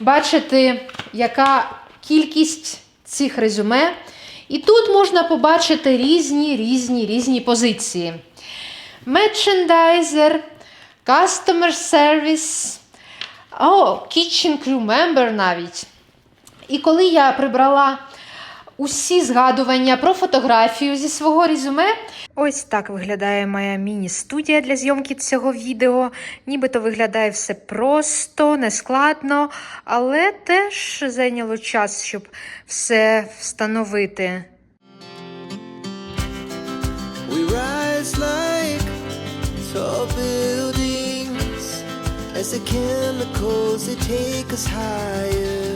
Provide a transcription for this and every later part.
бачити, яка кількість цих резюме. І тут можна побачити різні різні різні позиції. Merchandiser, Customer Service, о, Kitchen Crew Member навіть. І коли я прибрала усі згадування про фотографію зі свого резюме, ось так виглядає моя міні-студія для зйомки цього відео. Нібито виглядає все просто, нескладно, але теж зайняло час, щоб все встановити. We rise like tall buildings as the chemicals they take us higher.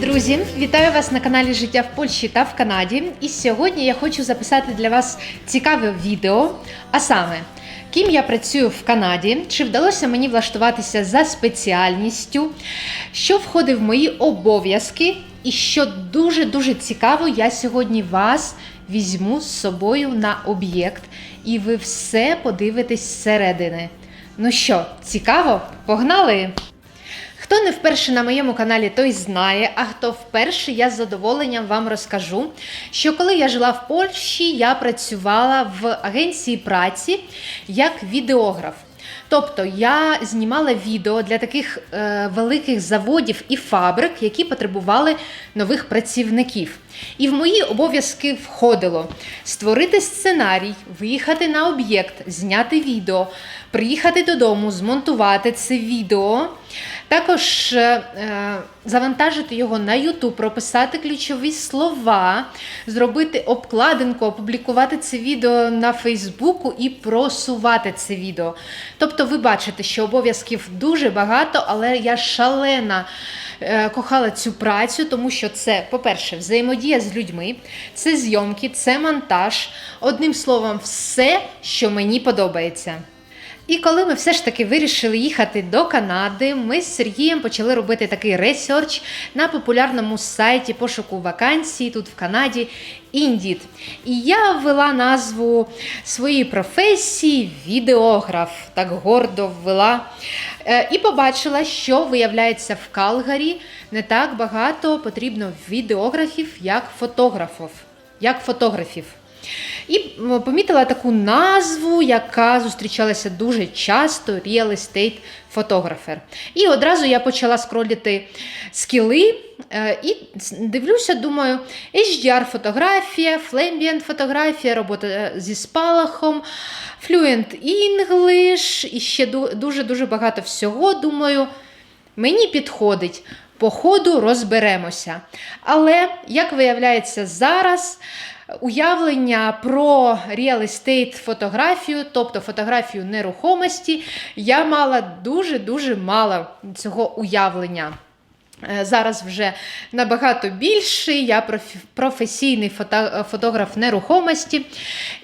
Друзі! Вітаю вас на каналі Життя в Польщі та в Канаді. І сьогодні я хочу записати для вас цікаве відео. А саме, ким я працюю в Канаді, чи вдалося мені влаштуватися за спеціальністю, що входить в мої обов'язки, і що дуже-дуже цікаво, я сьогодні вас візьму з собою на об'єкт, і ви все подивитесь зсередини. Ну що, цікаво? Погнали! Хто не вперше на моєму каналі, той знає, а хто вперше, я з задоволенням вам розкажу, що коли я жила в Польщі, я працювала в агенції праці як відеограф. Тобто я знімала відео для таких е, великих заводів і фабрик, які потребували нових працівників. І в мої обов'язки входило створити сценарій, виїхати на об'єкт, зняти відео, приїхати додому, змонтувати це відео, також е, е, завантажити його на YouTube, прописати ключові слова, зробити обкладинку, опублікувати це відео на Фейсбуку і просувати це відео. Тобто, ви бачите, що обов'язків дуже багато, але я шалена е, кохала цю працю, тому що це, по-перше, взаємодія з людьми, це зйомки, це монтаж. Одним словом, все, що мені подобається. І коли ми все ж таки вирішили їхати до Канади, ми з Сергієм почали робити такий ресерч на популярному сайті пошуку вакансій тут в Канаді Indeed. І я ввела назву своєї професії відеограф, так гордо ввела. Е, І побачила, що виявляється в Калгарі не так багато потрібно відеографів, як фотографів. Як фотографів. І помітила таку назву, яка зустрічалася дуже часто Real Estate Photographer. І одразу я почала скролити скіли е, і дивлюся, думаю, HDR-фотографія, Flambient фотографія, робота е, зі спалахом, Fluent English і ще дуже-дуже багато всього. Думаю, Мені підходить. По ходу розберемося. Але, як виявляється, зараз уявлення про real estate фотографію, тобто фотографію нерухомості, я мала дуже-дуже мало цього уявлення. Е, Зараз вже набагато більше. Я професійний фото- фотограф нерухомості.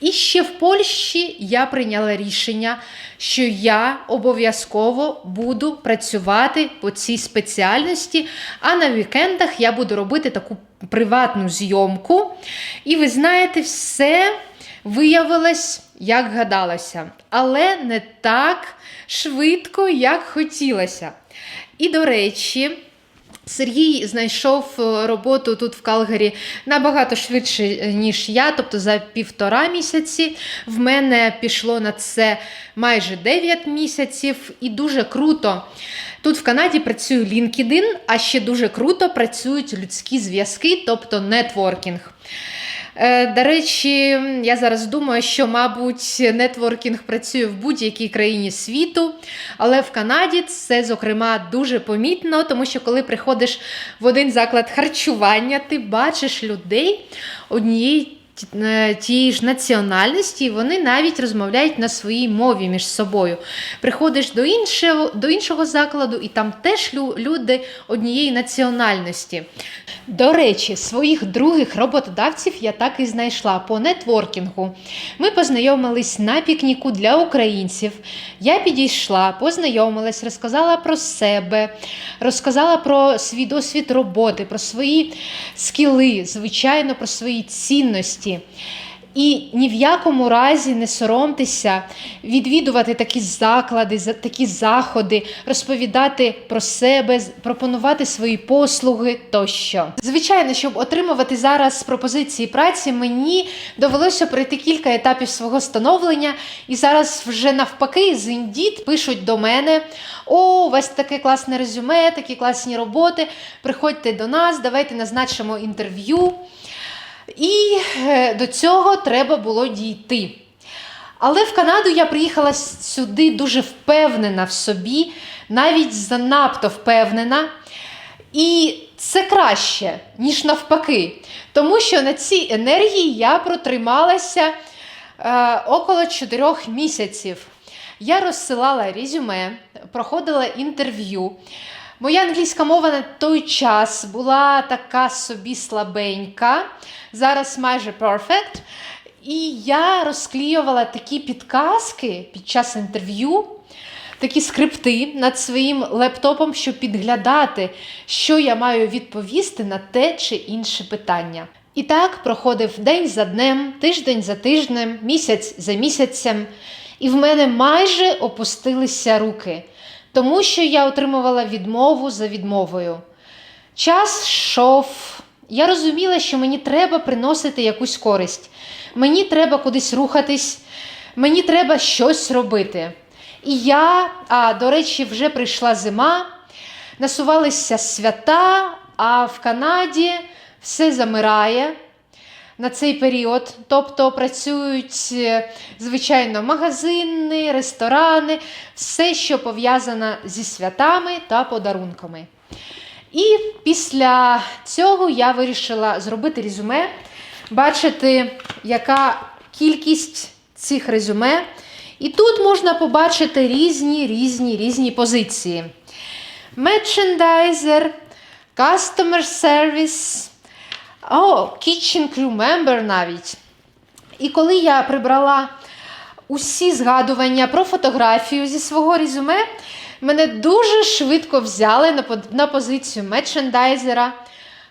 І ще в Польщі я прийняла рішення, що я обов'язково буду працювати по цій спеціальності, а на вікендах я буду робити таку приватну зйомку. І ви знаєте, все виявилось, як гадалося, але не так швидко, як хотілося. І, до речі, Сергій знайшов е, роботу тут в Калгарі набагато швидше, е, ніж я, тобто за півтора місяці. В мене пішло на це майже 9 місяців, і дуже круто. Тут в Канаді працює LinkedIn, а ще дуже круто працюють людські зв'язки, тобто нетворкінг. Е, До речі, я зараз думаю, що, мабуть, нетворкінг працює в будь-якій країні світу, але в Канаді це, зокрема, дуже помітно, тому що коли приходиш в один заклад харчування, ти бачиш людей однієї тієї ж національності, вони навіть розмовляють на своїй мові між собою. Приходиш до іншого, до іншого закладу, і там теж люди однієї національності. До речі, своїх других роботодавців я так і знайшла по нетворкінгу. Ми познайомились на пікніку для українців. Я підійшла, познайомилась, розказала про себе, розказала про свій досвід роботи, про свої скіли, звичайно, про свої цінності. І ні в якому разі не соромтеся відвідувати такі заклади, такі заходи, розповідати про себе, пропонувати свої послуги тощо. Звичайно, щоб отримувати зараз пропозиції праці, мені довелося пройти кілька етапів свого становлення, і зараз вже навпаки з Indeed пишуть до мене: о, у вас таке класне резюме, такі класні роботи. Приходьте до нас, давайте назначимо інтерв'ю. І е, до цього треба було дійти. Але в Канаду я приїхала сюди дуже впевнена в собі, навіть занадто впевнена. І це краще, ніж навпаки. Тому що на цій енергії я протрималася е, около 4 місяців. Я розсилала резюме, проходила інтерв'ю. Моя англійська мова на той час була така собі слабенька, зараз майже perfect. І я розклеювала такі підказки під час інтерв'ю, такі скрипти над своїм лептопом, щоб підглядати, що я маю відповісти на те чи інше питання. І так проходив день за днем, тиждень за тижнем, місяць за місяцем, і в мене майже опустилися руки, тому що я отримувала відмову за відмовою. Час йшов. Я розуміла, що мені треба приносити якусь користь. Мені треба кудись рухатись, мені треба щось робити. І я, а до речі, вже прийшла зима, насувалися свята, а в Канаді все замирає на цей період. Тобто працюють, е, звичайно, магазини, ресторани, все, що пов'язане зі святами та подарунками. І після цього я вирішила зробити резюме, бачити, яка кількість цих резюме. І тут можна побачити різні, різні, різні позиції. Мерчендайзер, customer service, о, kitchen crew member навіть. І коли я прибрала усі згадування про фотографію зі свого резюме, мене дуже швидко взяли на, позицію мерчендайзера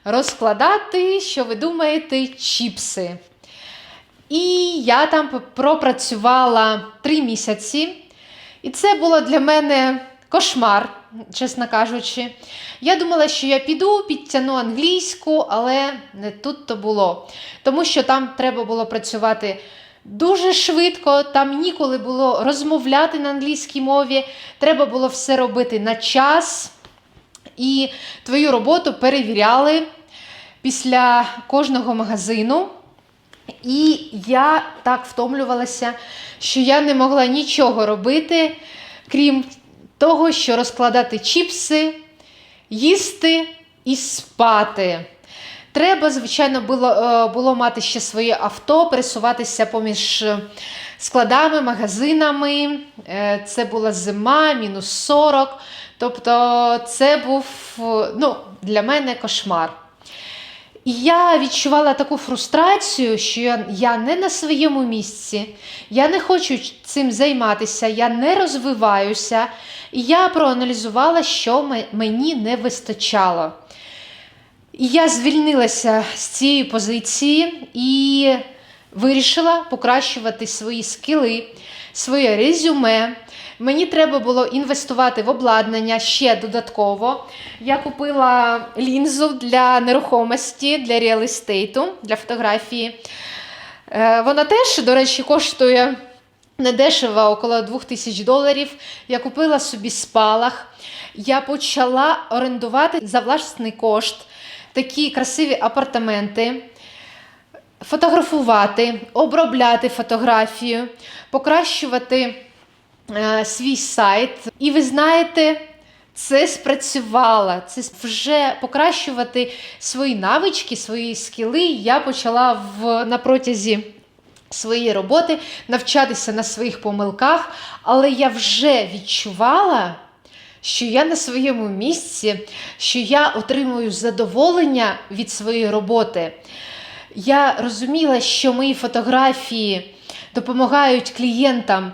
розкладати, що ви думаєте, чіпси. І я там пропрацювала три місяці. І це було для мене кошмар, чесно кажучи. Я думала, що я піду, підтягну англійську, але не тут то було. Тому що там треба було працювати дуже швидко, там ніколи було розмовляти на англійській мові, треба було все робити на час. І твою роботу перевіряли після кожного магазину. І я так втомлювалася, що я не могла нічого робити, крім того, що розкладати чіпси, їсти і спати. Треба, звичайно, було, е, було мати ще своє авто, пересуватися поміж е, складами, магазинами. Е, Це була зима, мінус 40. Тобто, це був ну, для мене кошмар. І я відчувала таку фрустрацію, що я, не на своєму місці, я не хочу цим займатися, я не розвиваюся. І я проаналізувала, що мені не вистачало. І я звільнилася з цієї позиції і вирішила покращувати свої скіли, своє резюме. Мені треба було інвестувати в обладнання ще додатково. Я купила лінзу для нерухомості, для реалістейту, для фотографії. Е, Вона теж, до речі, коштує недешево, около 2000 доларів. Я купила собі спалах. Я почала орендувати за власний кошт такі красиві апартаменти. фотографувати, обробляти фотографію, покращувати свій сайт. І ви знаєте, це спрацювало. Це вже покращувати свої навички, свої скіли. Я почала в, на протязі своєї роботи навчатися на своїх помилках, але я вже відчувала. Що я на своєму місці, що я отримую задоволення від своєї роботи. Я розуміла, що мої фотографії допомагають клієнтам е,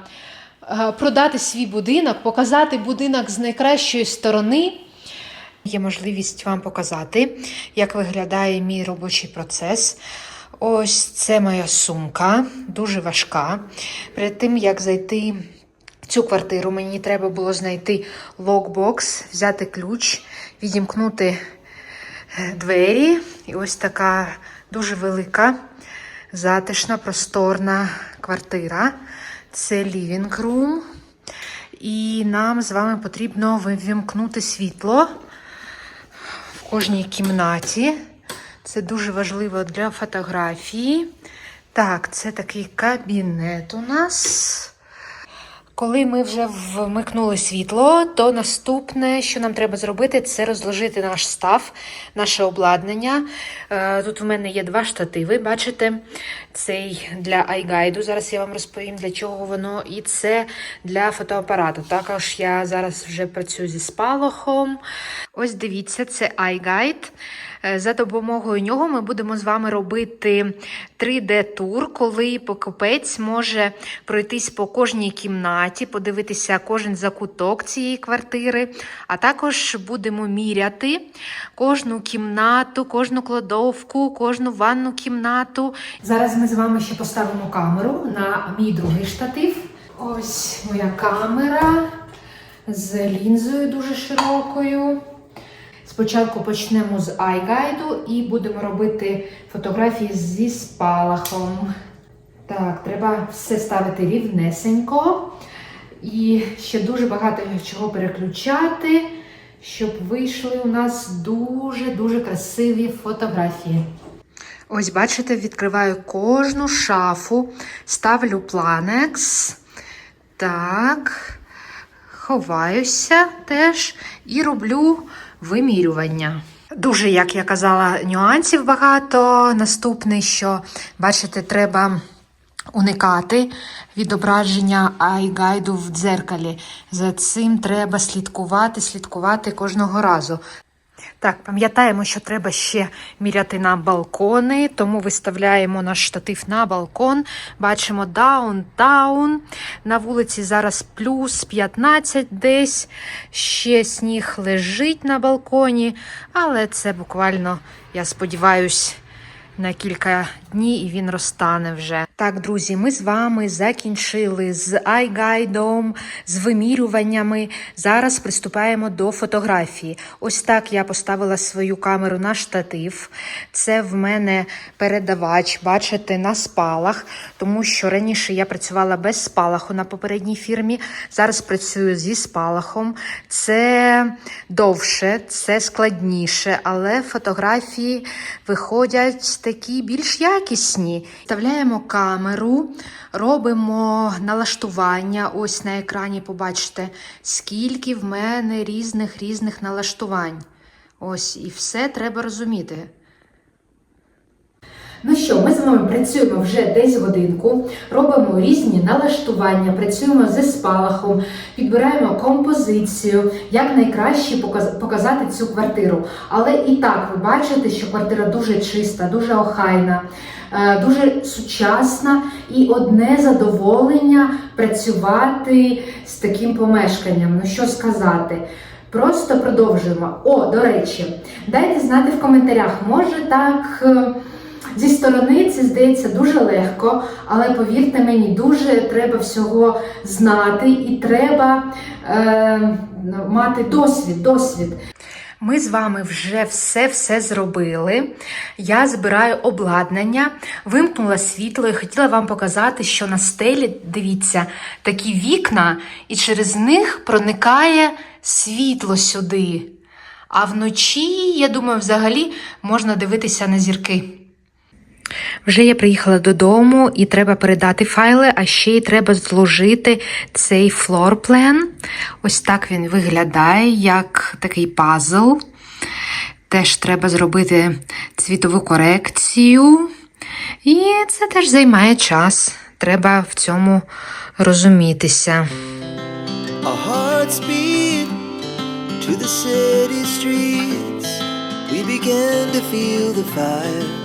продати свій будинок, показати будинок з найкращої сторони. Є можливість вам показати, як виглядає мій робочий процес. Ось це моя сумка, дуже важка. Перед тим, як зайти в цю квартиру, мені треба було знайти локбокс, взяти ключ, відімкнути е, двері. І ось така дуже велика, затишна, просторна квартира. Це living room. І нам з вами потрібно вимкнути світло в кожній кімнаті. Це дуже важливо для фотографії. Так, це такий кабінет у нас. Коли ми вже вмикнули світло, то наступне, що нам треба зробити, це розложити наш став, наше обладнання. Е, Тут у мене є два штативи, бачите? Цей для iGuide. Зараз я вам розповім, для чого воно, і це для фотоапарату. Також я зараз вже працюю зі спалахом. Ось дивіться, це iGuide. Е, За допомогою нього ми будемо з вами робити 3D-тур, коли покупець може пройтись по кожній кімнаті, подивитися кожен закуток цієї квартири, а також будемо міряти кожну кімнату, кожну кладовку, кожну ванну кімнату. Зараз ми з вами ще поставимо камеру на мій другий штатив. Ось моя камера з лінзою дуже широкою. Спочатку почнемо з iGuide і будемо робити фотографії зі спалахом. Так, треба все ставити рівнесенько. І ще дуже багато чого переключати, щоб вийшли у нас дуже-дуже красиві фотографії. Ось, бачите, відкриваю кожну шафу, ставлю планекс. Так, ховаюся теж і роблю вимірювання. Дуже, як я казала, нюансів багато. Наступний, що бачите, треба уникати відображення айгайду в дзеркалі. За цим треба слідкувати, слідкувати кожного разу. Так, пам'ятаємо, що треба ще міряти на балкони, тому виставляємо наш штатив на балкон. Бачимо даунтаун. На вулиці зараз плюс 15 десь. Ще сніг лежить на балконі, але це буквально, я сподіваюся, на кілька днів і він розтане вже. Так, друзі, ми з вами закінчили з iGuide, з вимірюваннями. Зараз приступаємо до фотографії. Ось так я поставила свою камеру на штатив. Це в мене передавач, бачите, на спалах, тому що раніше я працювала без спалаху на попередній фірмі. Зараз працюю зі спалахом. Це довше, це складніше, але фотографії виходять такі більш якісні. Вставляємо камеру, робимо налаштування. Ось на екрані побачите, скільки в мене різних різних налаштувань. Ось і все треба розуміти. Ну що, ми з вами працюємо вже десь годинку, робимо різні налаштування, працюємо зі спалахом, підбираємо композицію, як найкраще показати цю квартиру. Але і так ви бачите, що квартира дуже чиста, дуже охайна, е, дуже сучасна і одне задоволення працювати з таким помешканням. Ну що сказати? Просто продовжуємо. О, до речі, дайте знати в коментарях, може так. Зі сторони це здається дуже легко, але повірте мені, дуже треба всього знати і треба е, мати досвід. досвід. Ми з вами вже все-все зробили. Я збираю обладнання, вимкнула світло і хотіла вам показати, що на стелі, дивіться, такі вікна, і через них проникає світло сюди. А вночі, я думаю, взагалі можна дивитися на зірки. Вже я приїхала додому і треба передати файли, а ще й треба зложити цей флорплен. Ось так він виглядає, як такий пазл. Теж треба зробити цвітову корекцію. І це теж займає час. Треба в цьому розумітися. To the city streets. We began to feel the fire.